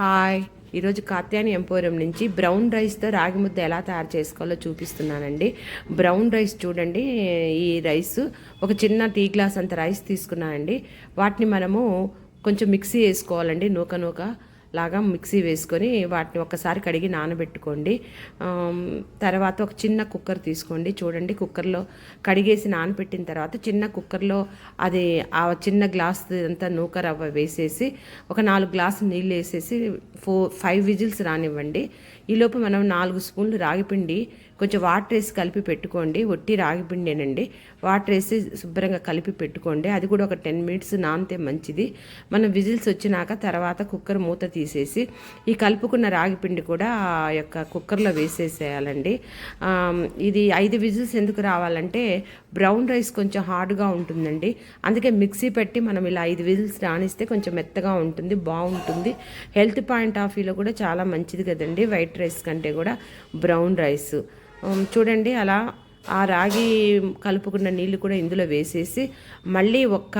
Hi. ఈరోజు Katyani emporium నుంచి brown రైస్తో రాగి ముద్ద ఎలా తయారు చేసుకోవాలో చూపిస్తున్నానండి. బ్రౌన్ రైస్ చూడండి ఈ రైస్. ఒక చిన్న టీ గ్లాస్ అంత రైస్ తీసుకున్నానండి. వాటిని మనము కొంచెం మిక్సీ వేసుకోవాలండి నూక నూక. లాగా మిక్సీ వేసుకొని వాటిని ఒకసారి కడిగి నానబెట్టుకోండి. తర్వాత ఒక చిన్న కుక్కర్ తీసుకోండి. చూడండి కుక్కర్లో కడిగేసి నానబెట్టిన తర్వాత చిన్న కుక్కర్లో అది ఆ చిన్న గ్లాస్ అంతా నూక రవ్వ వేసేసి ఒక నాలుగు గ్లాసు నీళ్ళు వేసేసి ఫోర్ ఫైవ్ విజిల్స్ రానివ్వండి. ఈలోపు మనం నాలుగు స్పూన్లు రాగిపిండి కొంచెం వాటర్ వేసి కలిపి పెట్టుకోండి. ఒట్టి రాగిపిండేనండి వాటర్ వేసి శుభ్రంగా కలిపి పెట్టుకోండి. అది కూడా ఒక టెన్ మినిట్స్ నానితే మంచిది. మనం విజిల్స్ వచ్చినాక తర్వాత కుక్కర్ మూత తీసేసి ఈ కలుపుకున్న రాగిపిండి కూడా ఆ యొక్క కుక్కర్లో వేసేసేయాలండి. ఇది ఐదు విజిల్స్ ఎందుకు రావాలంటే బ్రౌన్ రైస్ కొంచెం హార్డ్గా ఉంటుందండి. అందుకే మిక్సీ పెట్టి మనం ఇలా ఐదు విజిల్స్ రాణిస్తే కొంచెం మెత్తగా ఉంటుంది బాగుంటుంది. హెల్త్ పాయింట్ ఆఫ్ వ్యూలో కూడా చాలా మంచిది కదండి. వైట్ రైస్ కంటే కూడా బ్రౌన్ రైస్. చూడండి అలా ఆ రాగి కలుపుకున్న నీళ్ళు కూడా ఇందులో వేసేసి మళ్ళీ ఒక్క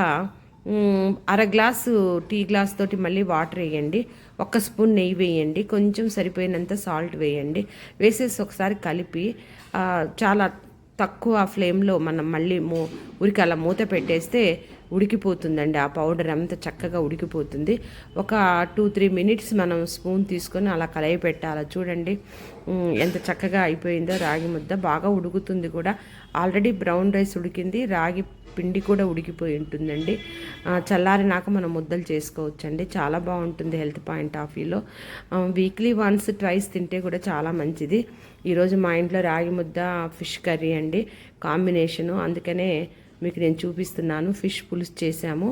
అర గ్లాసు టీ గ్లాస్ తోటి మళ్ళీ వాటర్ వేయండి. ఒక్క స్పూన్ నెయ్యి వేయండి. కొంచెం సరిపోయినంత సాల్ట్ వేయండి. వేసేసి ఒకసారి కలిపి చాలా తక్కువ ఫ్లేమ్లో మనం మళ్ళీ మూ ఉరికి అలా మూత పెట్టేస్తే ఉడికిపోతుందండి. ఆ పౌడర్ అంత చక్కగా ఉడికిపోతుంది. ఒక టూ త్రీ మినిట్స్ మనం స్పూన్ తీసుకొని అలా కలయి పెట్టాలి? చూడండి. ఎంత చక్కగా అయిపోయిందో రాగి ముద్ద. బాగా ఉడుకుతుంది కూడా. ఆల్రెడీ బ్రౌన్ రైస్ ఉడికింది. రాగి పిండి కూడా ఉడికిపోయి ఉంటుందండి. చల్లారినాక మనం ముద్దలు చేసుకోవచ్చండి. చాలా బాగుంటుంది హెల్త్ పాయింట్ ఆఫ్ వ్యూలో. వీక్లీ వన్స్ ట్వైస్ తింటే కూడా చాలా మంచిది. ఈరోజు మా ఇంట్లో రాగి ముద్ద ఫిష్ కర్రీ అండి. కాంబినేషను. అందుకనే మీకు నేను చూపిస్తున్నాను. ఫిష్ పులుసు చేసాము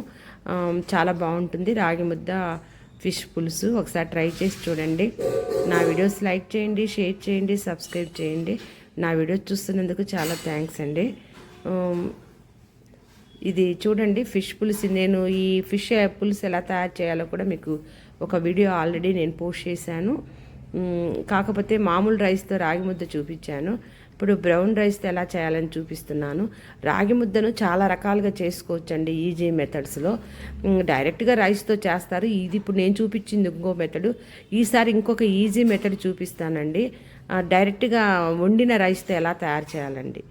చాలా బాగుంటుంది. రాగి ముద్ద ఫిష్ పులుసు. ఒకసారి ట్రై చేసి చూడండి. నా వీడియోస్ లైక్ చేయండి షేర్ చేయండి సబ్స్క్రైబ్ చేయండి. నా వీడియోస్ చూస్తున్నందుకు చాలా థ్యాంక్స్ అండి. ఇది చూడండి. ఫిష్ పులుసు. నేను ఈ ఫిష్ పులుసు ఎలా తయారు చేయాలో కూడా మీకు ఒక వీడియో ఆల్రెడీ నేను పోస్ట్ చేశాను. కాకపోతే మామూలు రైస్తో రాగి ముద్ద చూపించాను. ఇప్పుడు బ్రౌన్ రైస్తో ఎలా చేయాలని చూపిస్తున్నాను. రాగి ముద్దను చాలా రకాలుగా చేసుకోవచ్చండి ఈజీ మెథడ్స్లో. డైరెక్ట్గా రైస్తో చేస్తారు. ఇది ఇప్పుడు నేను చూపించింది ఇంకో మెథడు. ఈసారి ఇంకొక ఈజీ మెథడ్ చూపిస్తానండి. డైరెక్ట్గా వండిన రైస్తో ఎలా తయారు చేయాలండి.